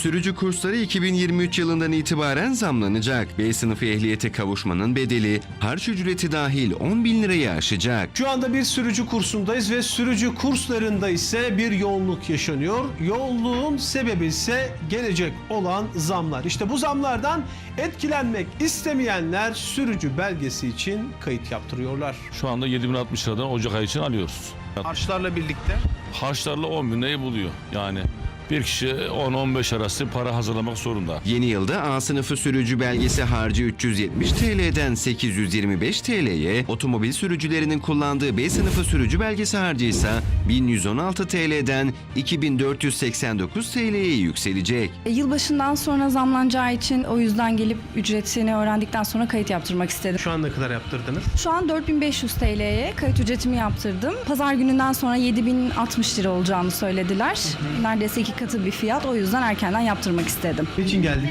Sürücü kursları 2023 yılından itibaren zamlanacak. B sınıfı ehliyete kavuşmanın bedeli harç ücreti dahil 10 bin lirayı aşacak. Şu anda bir sürücü kursundayız ve sürücü kurslarında ise bir yoğunluk yaşanıyor. Yoğunluğun sebebi ise gelecek olan zamlar. İşte bu zamlardan etkilenmek istemeyenler sürücü belgesi için kayıt yaptırıyorlar. Şu anda 7060 liradan Ocak ayı için alıyoruz. Harçlarla birlikte Harçlarla 10 bin lirayı buluyor. Yani bir kişi 10-15 arası para hazırlamak zorunda. Yeni yılda A sınıfı sürücü belgesi harcı 370 TL'den 825 TL'ye, otomobil sürücülerinin kullandığı B sınıfı sürücü belgesi harcı ise 1116 TL'den 2489 TL'ye yükselecek. Yılbaşından sonra zamlanacağı için o yüzden gelip ücretini öğrendikten sonra kayıt yaptırmak istedim. şu an ne kadar yaptırdınız? Şu an 4500 TL'ye kayıt ücretimi yaptırdım. Pazar gününden sonra 7060 lira olacağını söylediler. Neredeyse iki katı bir fiyat. O yüzden erkenden yaptırmak istedim. Niçin geldik?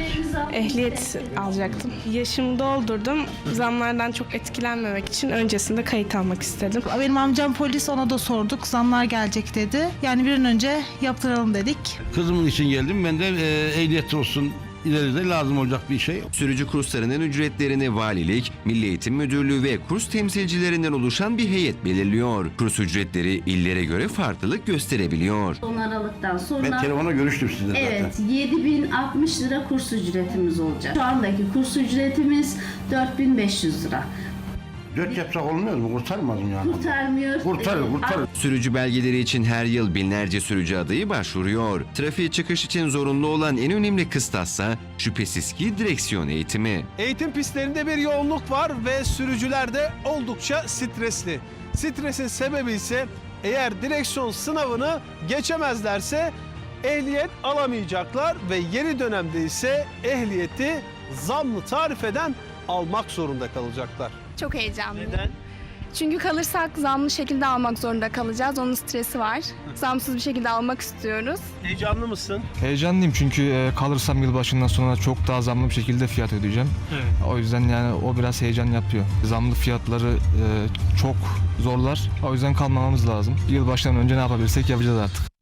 Ehliyet alacaktım. Yaşımı doldurdum. Zamlardan çok etkilenmemek için öncesinde kayıt almak istedim. Benim amcam polis ona da sorduk. Zamlar gelecek dedi. Yani bir an önce yaptıralım dedik. Kızımın için geldim. Ben de e, ehliyet olsun ileride lazım olacak bir şey. Sürücü kurslarının ücretlerini valilik, Milli Eğitim Müdürlüğü ve kurs temsilcilerinden oluşan bir heyet belirliyor. Kurs ücretleri illere göre farklılık gösterebiliyor. 10 Aralık'tan sonra Ben telefona görüştüm sizle zaten. Evet, 7060 lira kurs ücretimiz olacak. Şu andaki kurs ücretimiz 4500 lira. Dört yapsak olmuyor mu? Kurtarmaz mı yani? Kurtarmıyor. Kurtarır, kurtarır. Sürücü belgeleri için her yıl binlerce sürücü adayı başvuruyor. Trafiğe çıkış için zorunlu olan en önemli kıstassa şüphesiz ki direksiyon eğitimi. Eğitim pistlerinde bir yoğunluk var ve sürücüler de oldukça stresli. Stresin sebebi ise eğer direksiyon sınavını geçemezlerse ehliyet alamayacaklar ve yeni dönemde ise ehliyeti zamlı tarifeden almak zorunda kalacaklar. Çok heyecanlıyım. Neden? Çünkü kalırsak zamlı şekilde almak zorunda kalacağız. Onun stresi var. Zamsız bir şekilde almak istiyoruz. Heyecanlı mısın? Heyecanlıyım çünkü e, kalırsam yılbaşından sonra çok daha zamlı bir şekilde fiyat ödeyeceğim. Evet. O yüzden yani o biraz heyecan yapıyor. Zamlı fiyatları e, çok zorlar. O yüzden kalmamamız lazım. Yılbaşından önce ne yapabilirsek yapacağız artık.